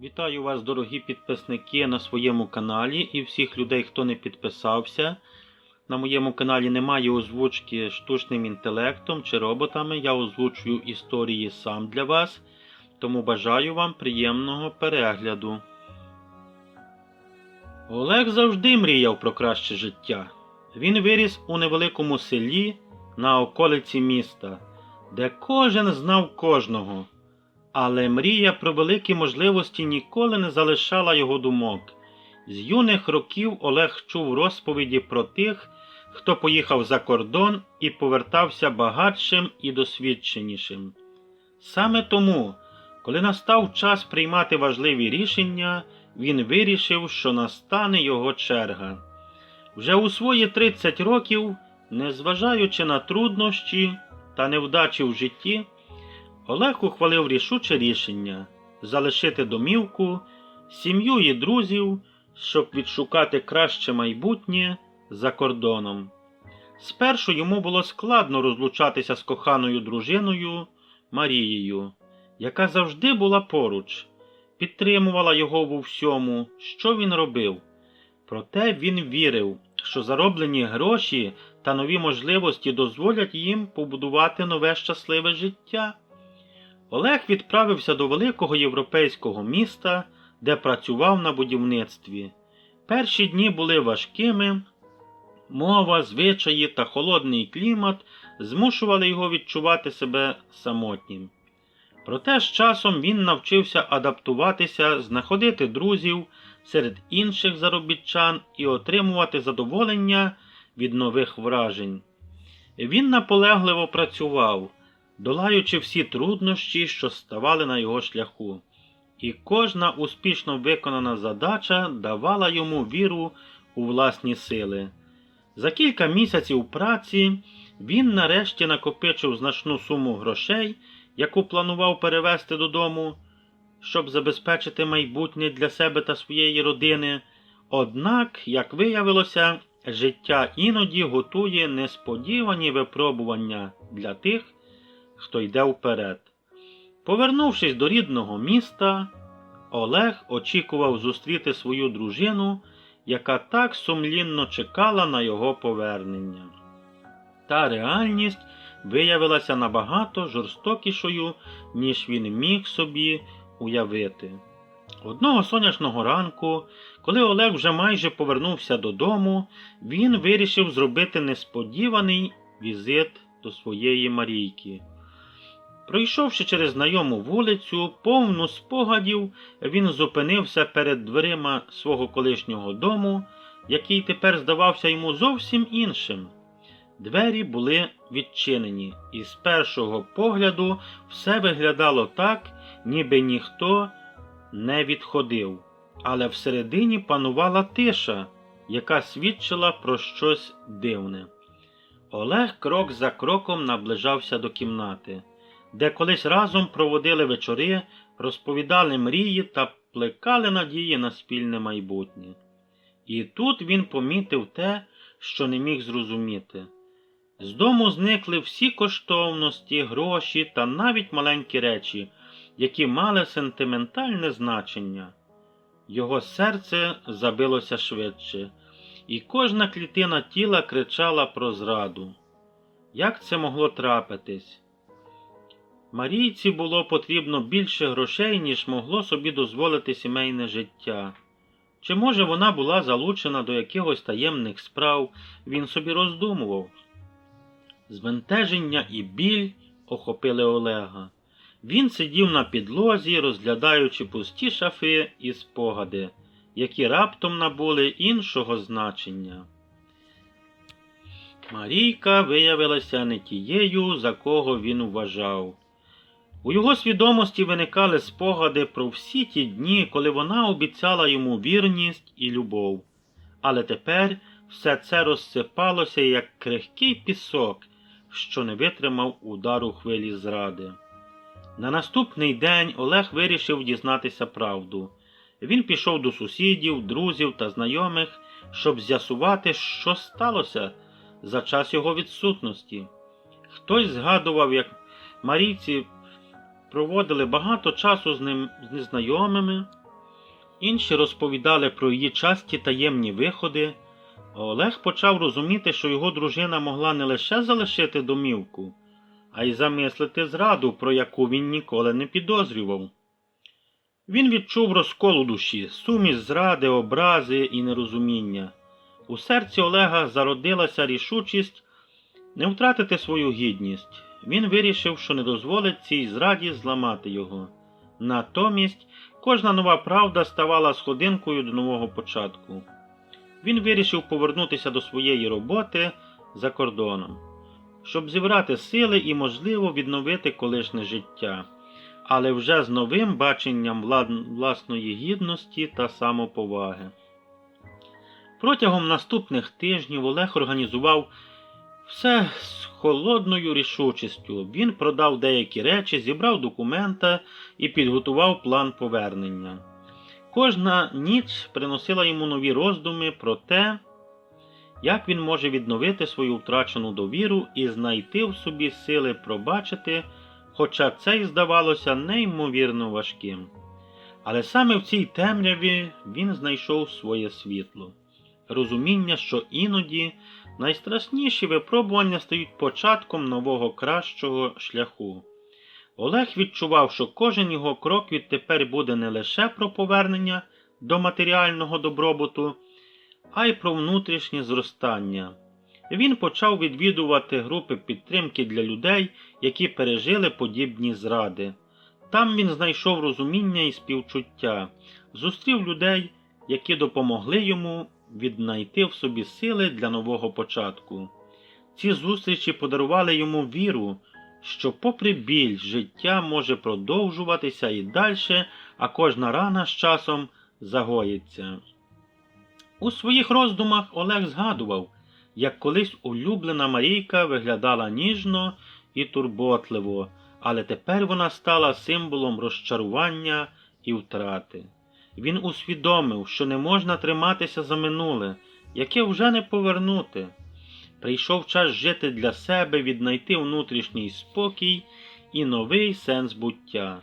Вітаю вас, дорогі підписники, на своєму каналі і всіх людей, хто не підписався. На моєму каналі немає озвучки штучним інтелектом чи роботами. Я озвучую історії сам для вас, тому бажаю вам приємного перегляду. Олег завжди мріяв про краще життя. Він виріс у невеликому селі на околиці міста, де кожен знав кожного. Але мрія про великі можливості ніколи не залишала його думок. З юних років Олег чув розповіді про тих, хто поїхав за кордон і повертався багатшим і досвідченішим. Саме тому, коли настав час приймати важливі рішення, він вирішив, що настане його черга. Вже у свої 30 років, незважаючи на труднощі та невдачі в житті, Олег ухвалив рішуче рішення залишити домівку, сім'ю і друзів, щоб відшукати краще майбутнє за кордоном. Спершу йому було складно розлучатися з коханою дружиною Марією, яка завжди була поруч, підтримувала його у всьому, що він робив. Проте він вірив, що зароблені гроші та нові можливості дозволять їм побудувати нове щасливе життя. Олег відправився до великого європейського міста, де працював на будівництві. Перші дні були важкими, мова, звичаї та холодний клімат змушували його відчувати себе самотнім. Проте з часом він навчився адаптуватися, знаходити друзів серед інших заробітчан і отримувати задоволення від нових вражень. Він наполегливо працював долаючи всі труднощі, що ставали на його шляху. І кожна успішно виконана задача давала йому віру у власні сили. За кілька місяців праці він нарешті накопичив значну суму грошей, яку планував перевезти додому, щоб забезпечити майбутнє для себе та своєї родини. Однак, як виявилося, життя іноді готує несподівані випробування для тих, хто йде вперед. Повернувшись до рідного міста, Олег очікував зустріти свою дружину, яка так сумлінно чекала на його повернення. Та реальність виявилася набагато жорстокішою, ніж він міг собі уявити. Одного сонячного ранку, коли Олег вже майже повернувся додому, він вирішив зробити несподіваний візит до своєї Марійки. Пройшовши через знайому вулицю, повну спогадів, він зупинився перед дверима свого колишнього дому, який тепер здавався йому зовсім іншим. Двері були відчинені, і з першого погляду все виглядало так, ніби ніхто не відходив, але всередині панувала тиша, яка свідчила про щось дивне. Олег крок за кроком наближався до кімнати де колись разом проводили вечори, розповідали мрії та плекали надії на спільне майбутнє. І тут він помітив те, що не міг зрозуміти. З дому зникли всі коштовності, гроші та навіть маленькі речі, які мали сентиментальне значення. Його серце забилося швидше, і кожна клітина тіла кричала про зраду. Як це могло трапитись? Марійці було потрібно більше грошей, ніж могло собі дозволити сімейне життя. Чи, може, вона була залучена до якихось таємних справ, він собі роздумував. Збентеження і біль охопили Олега. Він сидів на підлозі, розглядаючи пусті шафи і спогади, які раптом набули іншого значення. Марійка виявилася не тією, за кого він вважав. У його свідомості виникали спогади про всі ті дні, коли вона обіцяла йому вірність і любов. Але тепер все це розсипалося, як крихкий пісок, що не витримав удару хвилі зради. На наступний день Олег вирішив дізнатися правду. Він пішов до сусідів, друзів та знайомих, щоб з'ясувати, що сталося за час його відсутності. Хтось згадував, як Марійці проводили багато часу з ним з незнайомими, Інші розповідали про її часті таємні виходи. а Олег почав розуміти, що його дружина могла не лише залишити домівку, а й замислити зраду, про яку він ніколи не підозрював. Він відчув розкол у душі, суміш зради, образи і нерозуміння. У серці Олега зародилася рішучість не втратити свою гідність. Він вирішив, що не дозволить цій зраді зламати його. Натомість кожна нова правда ставала сходинкою до нового початку. Він вирішив повернутися до своєї роботи за кордоном, щоб зібрати сили і, можливо, відновити колишнє життя, але вже з новим баченням власної гідності та самоповаги. Протягом наступних тижнів Олег організував все з холодною рішучістю. Він продав деякі речі, зібрав документа і підготував план повернення. Кожна ніч приносила йому нові роздуми про те, як він може відновити свою втрачену довіру і знайти в собі сили пробачити, хоча це й здавалося неймовірно важким. Але саме в цій темряві він знайшов своє світло, розуміння, що іноді найстрашніші випробування стають початком нового кращого шляху. Олег відчував, що кожен його крок відтепер буде не лише про повернення до матеріального добробуту, а й про внутрішнє зростання. Він почав відвідувати групи підтримки для людей, які пережили подібні зради. Там він знайшов розуміння і співчуття, зустрів людей, які допомогли йому віднайти в собі сили для нового початку. Ці зустрічі подарували йому віру, що, попри біль, життя може продовжуватися і далі, а кожна рана з часом загоїться. У своїх роздумах Олег згадував, як колись улюблена Марійка виглядала ніжно і турботливо, але тепер вона стала символом розчарування і втрати. Він усвідомив, що не можна триматися за минуле, яке вже не повернути. Прийшов час жити для себе, віднайти внутрішній спокій і новий сенс буття.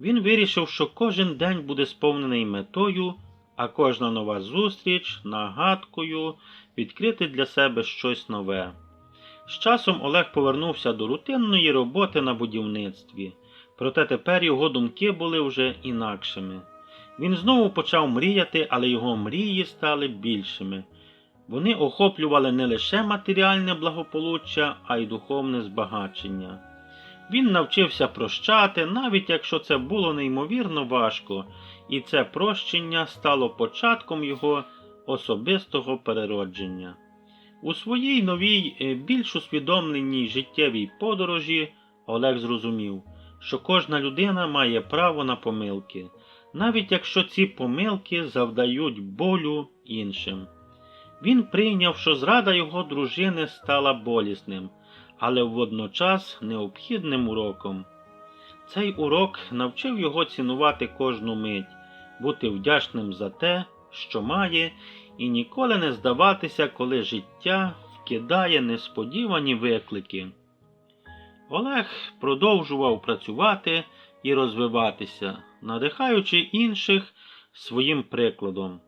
Він вирішив, що кожен день буде сповнений метою, а кожна нова зустріч нагадкою відкрити для себе щось нове. З часом Олег повернувся до рутинної роботи на будівництві, проте тепер його думки були вже інакшими. Він знову почав мріяти, але його мрії стали більшими. Вони охоплювали не лише матеріальне благополуччя, а й духовне збагачення. Він навчився прощати, навіть якщо це було неймовірно важко, і це прощення стало початком його особистого переродження. У своїй новій, е, більш усвідомленій життєвій подорожі Олег зрозумів, що кожна людина має право на помилки, навіть якщо ці помилки завдають болю іншим. Він прийняв, що зрада його дружини стала болісним, але водночас необхідним уроком. Цей урок навчив його цінувати кожну мить, бути вдячним за те, що має, і ніколи не здаватися, коли життя вкидає несподівані виклики. Олег продовжував працювати і розвиватися, надихаючи інших своїм прикладом.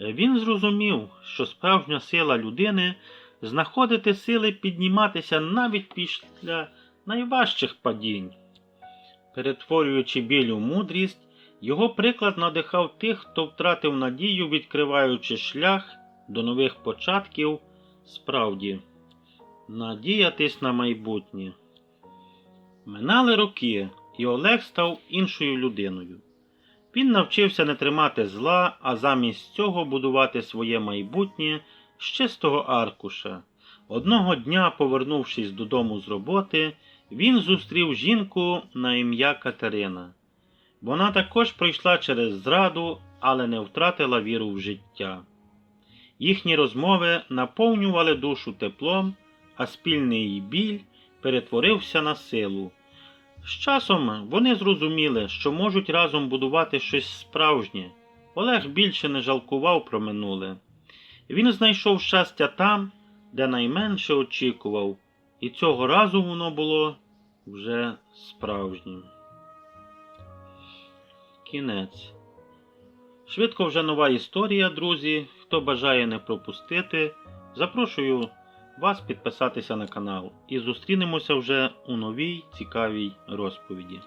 Він зрозумів, що справжня сила людини знаходити сили підніматися навіть після найважчих падінь. Перетворюючи біль у мудрість, його приклад надихав тих, хто втратив надію, відкриваючи шлях до нових початків, справді, надіятись на майбутнє. Минали роки, і Олег став іншою людиною. Він навчився не тримати зла, а замість цього будувати своє майбутнє з чистого аркуша. Одного дня, повернувшись додому з роботи, він зустрів жінку на ім'я Катерина. Вона також пройшла через зраду, але не втратила віру в життя. Їхні розмови наповнювали душу теплом, а спільний біль перетворився на силу. З часом вони зрозуміли, що можуть разом будувати щось справжнє. Олег більше не жалкував про минуле. Він знайшов щастя там, де найменше очікував, і цього разу воно було вже справжнім. Кінець. Швидко вже нова історія, друзі. Хто бажає не пропустити, запрошую вас підписатися на канал і зустрінемося вже у новій цікавій розповіді.